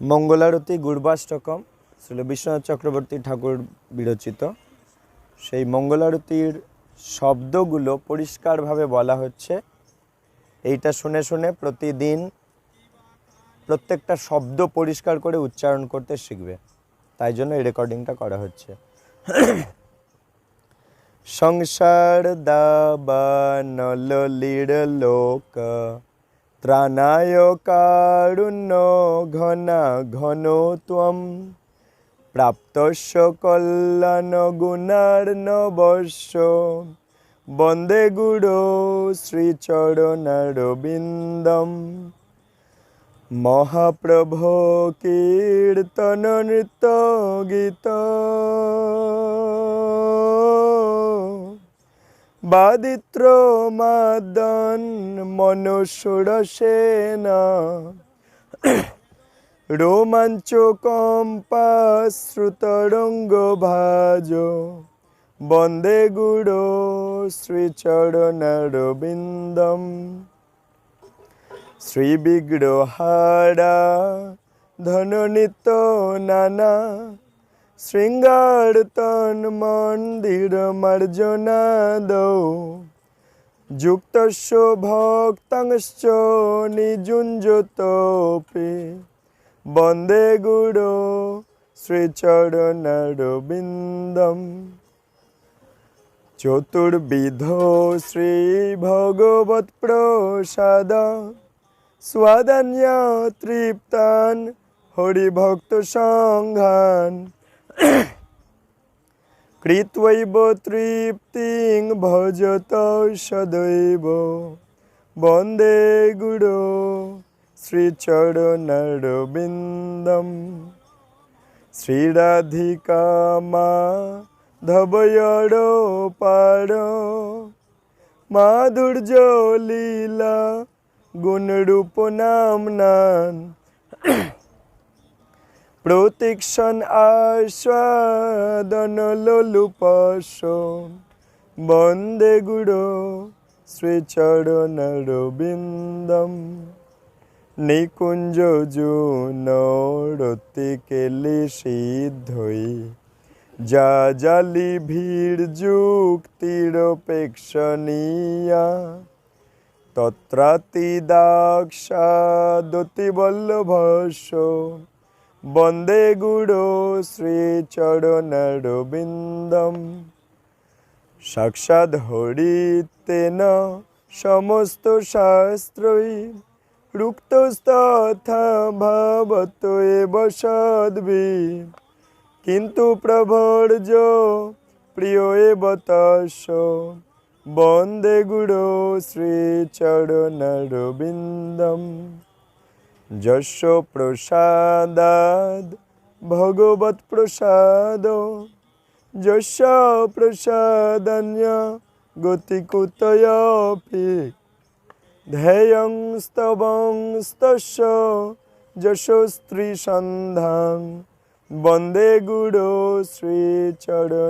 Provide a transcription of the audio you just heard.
মঙ্গলারতি গুরবাষ্টকম শ্রী বিশ্বনাথ চক্রবর্তী ঠাকুর বিরচিত। সেই মঙ্গলারতির শব্দগুলো পরিষ্কারভাবে বলা হচ্ছে। এইটা শুনে শুনে প্রতিদিন প্রত্যেকটা শব্দ পরিষ্কার করে উচ্চারণ করতে শিখবে। তাই জন্য এই রেকর্ডিংটা করা হচ্ছে। সংসার দাবানল লীড় লোক ত্রাণায় কারুণ্য ঘনা ঘন ত্বম। প্রাপ্তস্য কল্যাণ গুণার্ণবস্য বন্দে গুরু শ্রীচরণারবিন্দম। মহাপ্রভ কীর্তন নৃত্য গীত। বাদিত্র মাদন মনুষুরসেন রোমাঞ্চ কম্পাশ্রুতরঙ্গ ভাজ। বন্দে গুরু শ্রীচরণারবিন্দম শ্রীবিগ্রহারা ধননিত নানা শৃঙ্গারতন মন্দির মার্জনাদ যুক্তস্য ভক্তাংশ্চ নিযুঞ্জতপি। বন্দে গুরু শ্রীচরণারবিন্দম। চতুর্বিধ শ্রী ভগবৎ প্রসাদ। স্বাদান্য তৃপ্তান হরিভক্ত সংঘান। কৃত্বৈব তৃপ্তিং ভজত সদৈব বন্দে গুরু শ্রীচরণারবিন্দম শ্রীরাধিকা মা ধবয়র পার মাধুর্য লীলা গুণরূপ নাম নান প্রতীক্ষণ আস্বাদন লোলুপস বন্দে গুরু শ্রীচরণারবিন্দম নিকুঞ্জ জুনরতি কেলি সিদ্ধই। যা জালি ভিড় যুক্তিরপেক্ষণীয়া তত্রাতি দাক্ষাদতি বল্লভস্য। বন্দে গুড়ো গুরু শ্রীচরণারবিন্দম সাক্ষাৎ হরিতেন সমস্ত শাস্ত্রই রুক্তস্তথা ভাবত এব সদ্ভি কিন্তু প্রভর্য প্রিয় এব তস্য। বন্দে গুরু শ্রীচরণারবিন্দম যশ প্রসাদাদ ভগবৎ প্রসাদ। যশ প্রসাদান্য গতিকুতয়পি ধ্যেয়ং স্তবং স্তস্য যশস্ত্রী সন্ধাং বন্দে গুরু শ্রীচরণারবিন্দম